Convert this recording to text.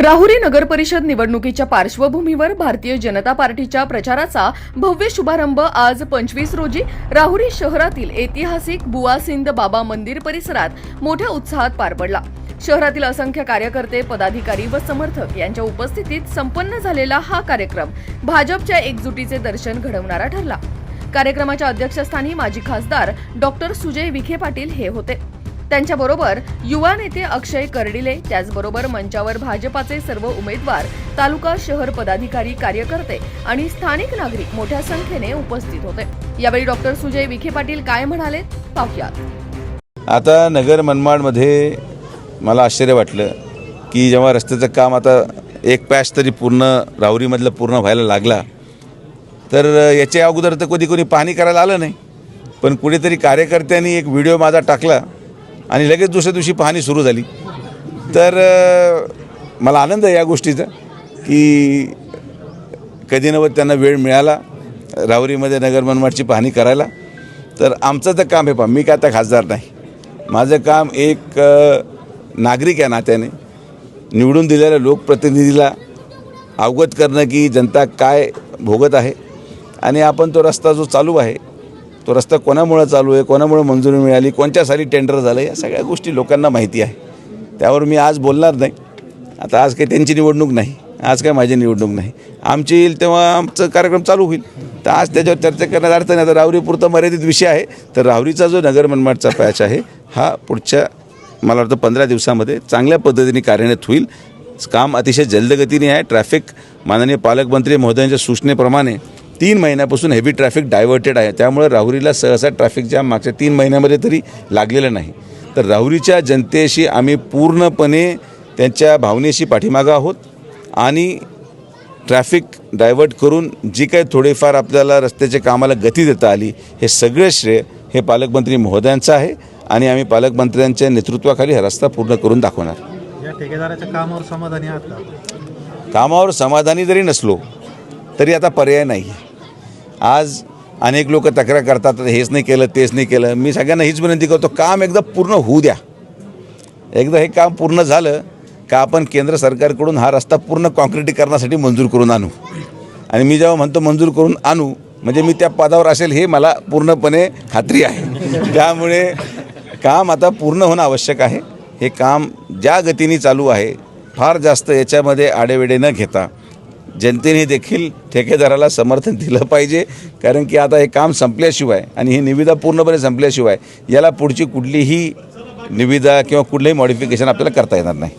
राहुरी नगर परिषद निवडणुकीच्या पार्श्वभूमीवर भारतीय जनता पार्टीच्या प्रचाराचा भव्य शुभारंभ आज पंचवीस रोजी राहुरी शहरातील ऐतिहासिक बुवासिंद बाबा मंदिर परिसरात मोठ्या उत्साहात पार पडला. शहरातील असंख्य कार्यकर्ते पदाधिकारी व समर्थक यांच्या उपस्थितीत संपन्न झालेला हा कार्यक्रम भाजपच्या एकजुटीचे दर्शन घडवणारा ठरला. कार्यक्रमाच्या अध्यक्षस्थानी माजी खासदार डॉक्टर सुजय विखे पाटील हे होते. त्यांच्याबरोबर युवा नेते अक्षय कर्डिले त्याचबरोबर मंचावर भाजपाचे सर्व उमेदवार तालुका शहर पदाधिकारी कार्यकर्ते आणि स्थानिक नागरिक मोठ्या संख्येने उपस्थित होते. यावेळी डॉक्टर सुजय विखे पाटील काय म्हणाले पाहुयात. आता नगर मनमाडमध्ये मला आश्चर्य वाटलं की जेव्हा रस्त्याचं काम आता एक पॅच तरी पूर्ण राहुरीमधलं पूर्ण व्हायला लागला तर याच्या अगोदर तर कधी कोणी पाहणी करायला आलं नाही. पण कुठेतरी कार्यकर्त्यांनी एक व्हिडिओ माझा टाकला आणि लगेच दुसऱ्या दिवशी पाहणी सुरू झाली. तर मला आनंद आहे या गोष्टीचा की कधी नव्वद त्यांना वेळ मिळाला रावरीमध्ये नगर मनमाडची पाहणी करायला. तर आमचं तर काम हे पहा मी काय आता खासदार नाही. माझं काम एक नागरिक या नात्याने. निवडून दिलेल्या लोकप्रतिनिधीला अवगत करणं की जनता काय भोगत आहे. आणि आपण तो रस्ता जो चालू आहे तो रस्ता कोणामुळं चालू आहे कोणामुळं मंजुरी मिळाली कोणत्या साली टेंडर झालं या सगळ्या गोष्टी लोकांना माहिती आहे. त्यावर मी आज बोलणार नाही. आता आज काही त्यांची निवडणूक नाही आज काय माझी निवडणूक नाही. आमची येईल तेव्हा आमचं कार्यक्रम चालू होईल. तर आज त्याच्यावर चर्चा करण्यात अर्थ नाही आता रावरीपुरता मर्यादित विषय आहे. तर राहुरीचा जो नगर मनमाडचा पॅच आहे हा पुढच्या मला वाटतं पंधरा दिवसामध्ये चांगल्या पद्धतीने कार्यान्वित होईल. काम अतिशय जलदगतीने आहे. ट्रॅफिक माननीय पालकमंत्री महोदयांच्या सूचनेप्रमाणे तीन महिन्यापासून हेवी ट्रॅफिक डायव्हर्टेड आहे. त्यामुळे राहुरीला सहसा ट्रॅफिक जाम मागच्या तीन महिन्यामध्ये तरी लागलेलं नाही. तर राहुरीच्या जनतेशी आम्ही पूर्णपणे त्यांच्या भावनेशी पाठीमागं आहोत आणि ट्रॅफिक डायव्हर्ट करून जी काही थोडेफार आपल्याला रस्त्याच्या कामाला गती देता आली हे सगळं श्रेय हे पालकमंत्री महोदयांचं आहे आणि आम्ही पालकमंत्र्यांच्या नेतृत्वाखाली हा रस्ता पूर्ण करून दाखवणार. या ठेकेदाराच्या कामावर समाधानी आहात कामावर समाधानी जरी नसलो तरी आता पर्याय नाही. आहे आज अनेक लोक तक्रार करतात हेच नाही केलं तेच नाही केलं. मी सगळ्यांना हीच विनंती करतो काम एकदा पूर्ण होऊ द्या. एकदा हे काम पूर्ण झालं का आपण केंद्र सरकारकडून हा रस्ता पूर्ण कॉन्क्रिटीकरणासाठी मंजूर करून आणू? आणि मी जेव्हा म्हणतो मंजूर करून आणू म्हणजे मी त्या पदावर असेल हे मला पूर्णपणे खात्री आहे. त्यामुळे काम आता पूर्ण होणं आवश्यक आहे. हे काम ज्या गतीने चालू आहे फार जास्त याच्यामध्ये आडेवेडे न घेता जनतेने देखील ठेकेदाराला समर्थन दिलं पाहिजे. कारण की आता हे काम संपल्याशिवाय आणि ही निविदा पूर्णपणे संपल्याशिवाय याला पुढची कुठलीही निविदा किंवा कुठलंही मॉडिफिकेशन आपल्याला करता येणार नाही.